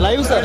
Live sir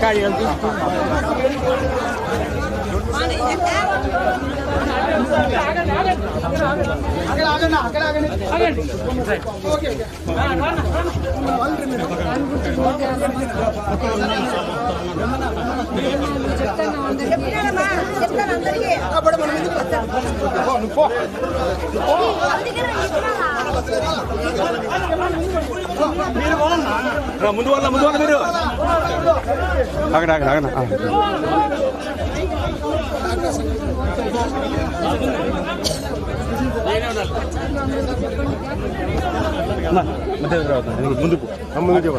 干一个人不要干了 ముందు వాళ్ళ ముందు వాళ్ళ మీరు. అక్కడ అక్కడ అక్కడ ముందుకు. ముందుకు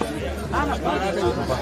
Bak.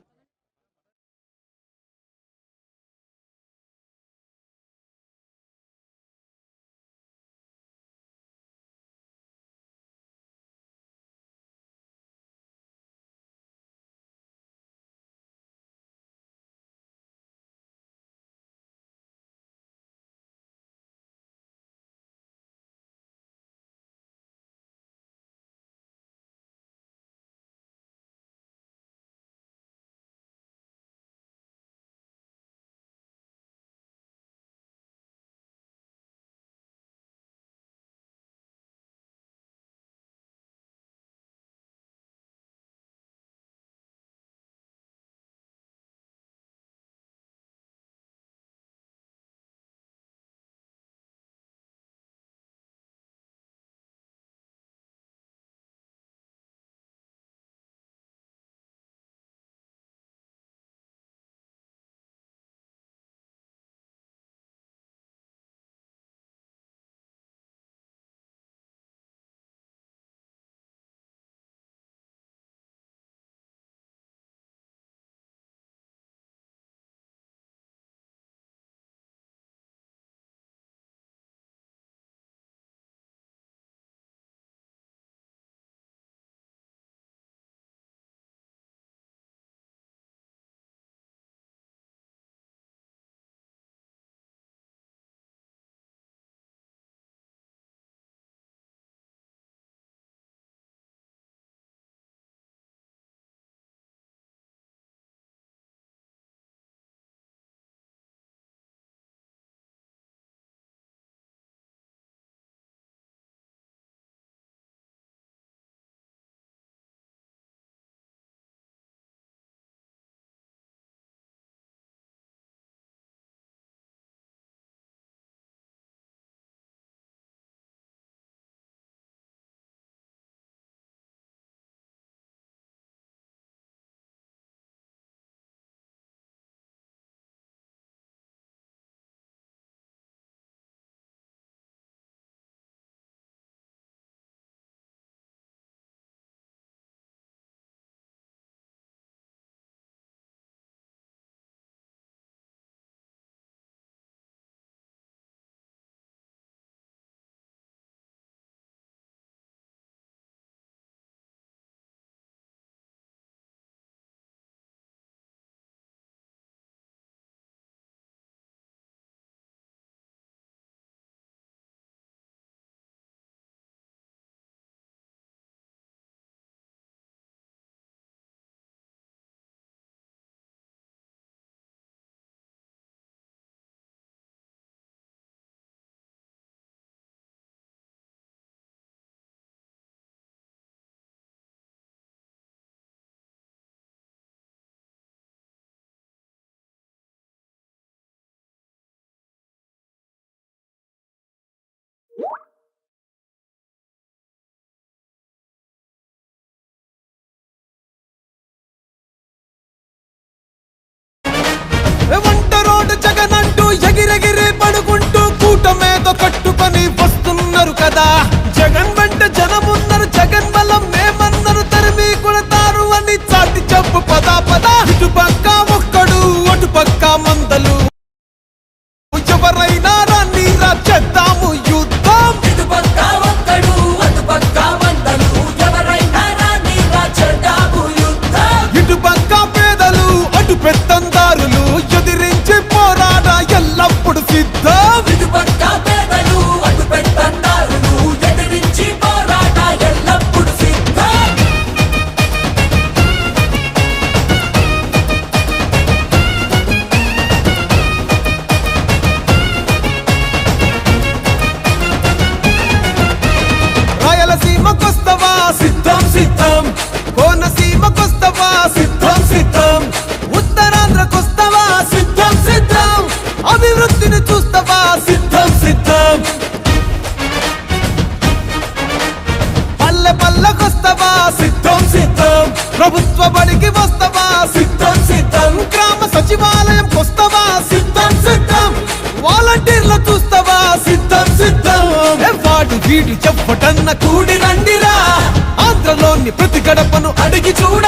కదా. జగన్ వెంట జనముందరు జగన్ బలం రంగంలోకి వస్తావా? సిద్ధం సిద్ధం. గ్రామ సచివాలయం కొస్తావా సిద్ధం సిద్ధం. వాలంటీర్లు చూస్తావా? సిద్ధం సిద్ధం. వాడు వీడు చెప్పటన్న కూడి రండిరా. ఆంధ్రలోని ప్రతి గడపను అడిగి చూడ